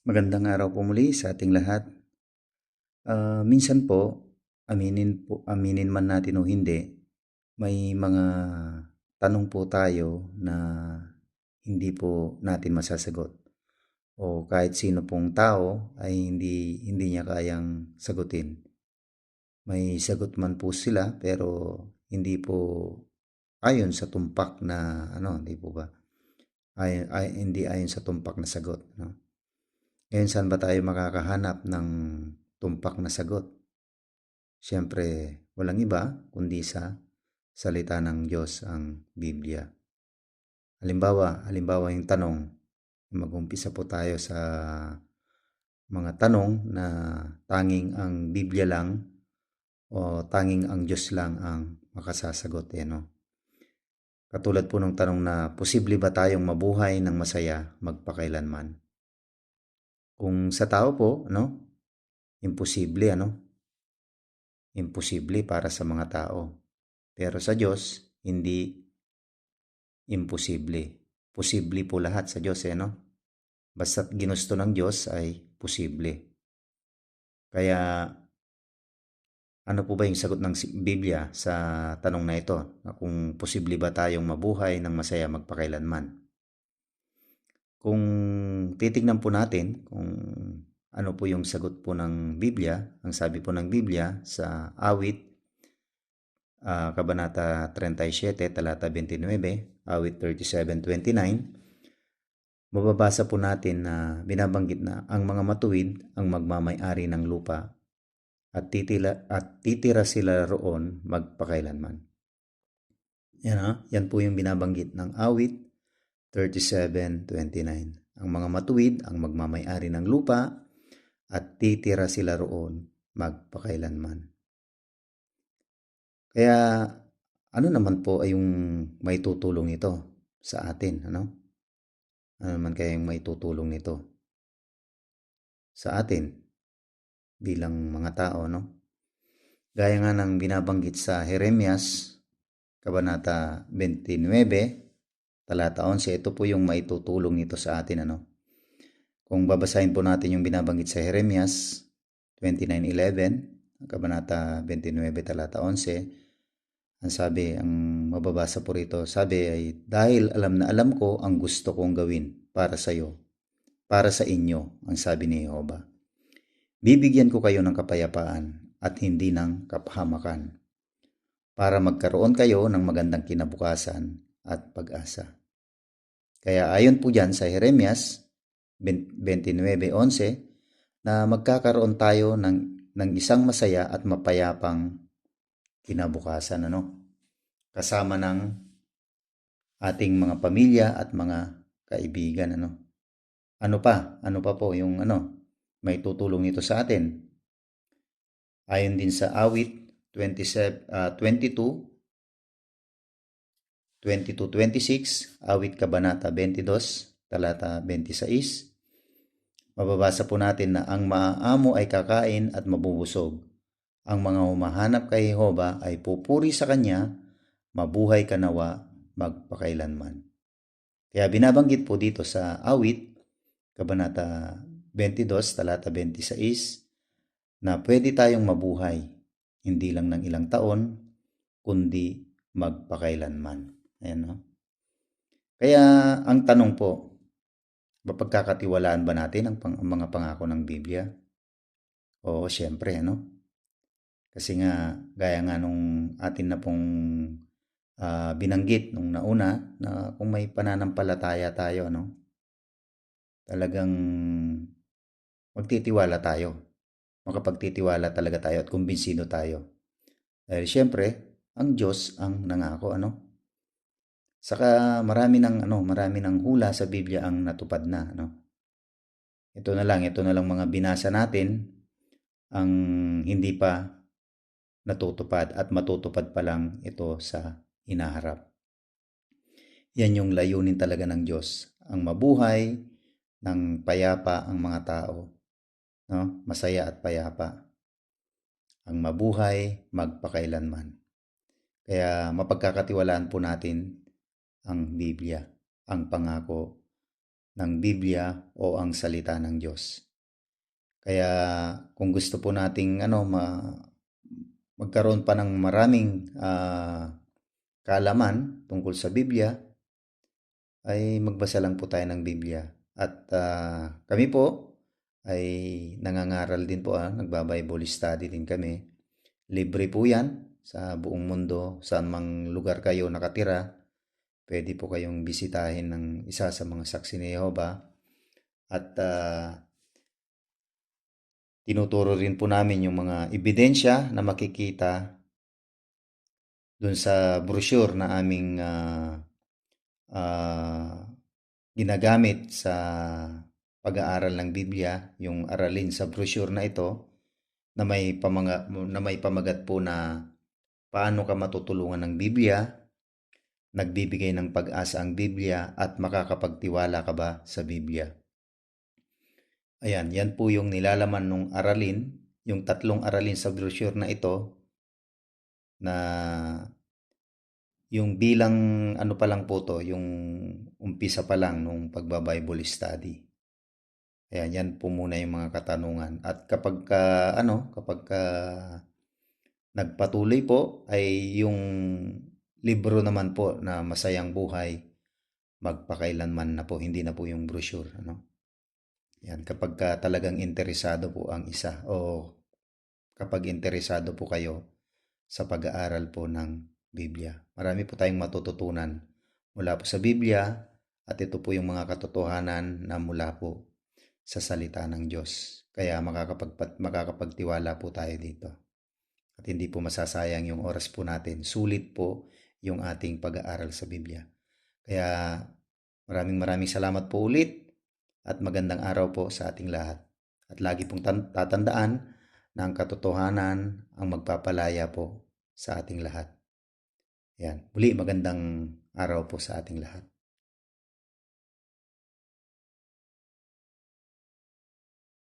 Magandang araw po muli sa ating lahat. Ah, minsan po, aminin po aminin man natin o hindi, may mga tanong po tayo na hindi po natin masasagot. O kahit sino pong tao ay hindi hindi niya kayang sagutin. May sagot man po sila pero hindi po ayon sa tumpak na ano, hindi po ba? Ay, ay hindi ayon sa tumpak na sagot, no? Ngayon, saan ba tayo makakahanap ng tumpak na sagot? Siyempre, walang iba kundi sa salita ng Diyos ang Biblia. Halimbawa, halimbawa yung tanong, mag-umpisa po tayo sa mga tanong na tanging ang Biblia lang o tanging ang Diyos lang ang makasasagot eh, no? Katulad po ng tanong na, posible ba tayong mabuhay ng masaya magpakailanman? Kung sa tao po, ano? Imposible, ano? Imposible para sa mga tao. Pero sa Diyos, hindi imposible. Posible po lahat sa Diyos, eh, no? Basta't ginusto ng Diyos ay posible. Kaya, ano po ba yung sagot ng Biblia sa tanong na ito? Kung posible ba tayong mabuhay ng masaya magpakailanman? Kung titignan po natin kung ano po yung sagot po ng Biblia, ang sabi po ng Biblia sa awit, uh, Kabanata 37, talata 29, awit 37.29, mababasa po natin na binabanggit na ang mga matuwid ang magmamay-ari ng lupa at titila at titira sila roon magpakailanman. Yan ha, yan po yung binabanggit ng awit 37.29 Ang mga matuwid ang magmamayari ng lupa at titira sila roon magpakailanman. Kaya ano naman po ay yung may tutulong ito sa atin, ano? Ano naman kaya yung may tutulong nito sa atin bilang mga tao, no? Gaya nga ng binabanggit sa Jeremias, Kabanata 29, talata 11, ito po yung maitutulong nito sa atin. Ano? Kung babasahin po natin yung binabanggit sa Jeremias 29.11, Kabanata 29, talata 11, ang sabi, ang mababasa po rito, sabi ay, dahil alam na alam ko ang gusto kong gawin para sa iyo, para sa inyo, ang sabi ni Jehovah. Bibigyan ko kayo ng kapayapaan at hindi ng kapahamakan para magkaroon kayo ng magandang kinabukasan at pag-asa. Kaya ayon po dyan sa Jeremias 29.11 na magkakaroon tayo ng, ng isang masaya at mapayapang kinabukasan. Ano? Kasama ng ating mga pamilya at mga kaibigan. Ano? Ano pa? Ano pa po yung ano? May tutulong nito sa atin. Ayon din sa awit 27, uh, 22 22-26, awit kabanata 22, talata 26. Mababasa po natin na ang maaamo ay kakain at mabubusog. Ang mga humahanap kay Jehova ay pupuri sa Kanya, mabuhay kanawa magpakailanman. Kaya binabanggit po dito sa awit, kabanata 22, talata 26, na pwede tayong mabuhay, hindi lang ng ilang taon, kundi magpakailanman. Ayan, no? Kaya ang tanong po, mapagkakatiwalaan ba natin ang, pang, ang mga pangako ng Biblia? Oo, syempre, ano? Kasi nga, gaya nga nung atin na pong uh, binanggit nung nauna na kung may pananampalataya tayo, ano? Talagang magtitiwala tayo. Makapagtitiwala talaga tayo at kumbinsido tayo. Dahil syempre, ang Diyos ang nangako, ano? Saka marami ng ano, marami ng hula sa Biblia ang natupad na, no. Ito na lang, ito na lang mga binasa natin ang hindi pa natutupad at matutupad pa lang ito sa hinaharap. Yan yung layunin talaga ng Diyos, ang mabuhay ng payapa ang mga tao, no? Masaya at payapa. Ang mabuhay magpakailanman. Kaya mapagkakatiwalaan po natin ang Biblia, ang pangako ng Biblia o ang salita ng Diyos. Kaya kung gusto po nating ano ma magkaroon pa ng maraming ah, kaalaman tungkol sa Biblia, ay magbasa lang po tayo ng Biblia. At ah, kami po ay nangangaral din po, ah, nagba-Bible study din kami. Libre po yan sa buong mundo, saan mang lugar kayo nakatira. Pwede po kayong bisitahin ng isa sa mga saksi ni Jehovah. At ah, tinuturo rin po namin yung mga ebidensya na makikita dun sa brochure na aming ah, ah, ginagamit sa pag-aaral ng Biblia, yung aralin sa brochure na ito na may pamanga, na may pamagat po na paano ka matutulungan ng Biblia, nagbibigay ng pag-asa ang Biblia at makakapagtiwala ka ba sa Biblia. Ayan, yan po yung nilalaman ng aralin, yung tatlong aralin sa brochure na ito na yung bilang ano pa lang po to, yung umpisa pa lang nung pagba-Bible study. Ayan, yan po muna yung mga katanungan. At kapag ka, ano, kapag ka nagpatuloy po ay yung libro naman po na Masayang Buhay magpakailanman na po, hindi na po yung brochure, ano. Yan, kapag ka talagang interesado po ang isa o kapag interesado po kayo sa pag-aaral po ng Biblia. Marami po tayong matututunan mula po sa Biblia at ito po yung mga katotohanan na mula po sa salita ng Diyos. Kaya makakapag, makakapagtiwala po tayo dito. At hindi po masasayang yung oras po natin. Sulit po yung ating pag-aaral sa Biblia. Kaya maraming maraming salamat po ulit at magandang araw po sa ating lahat. At lagi pong tatandaan na ang katotohanan ang magpapalaya po sa ating lahat. Yan. Muli magandang araw po sa ating lahat.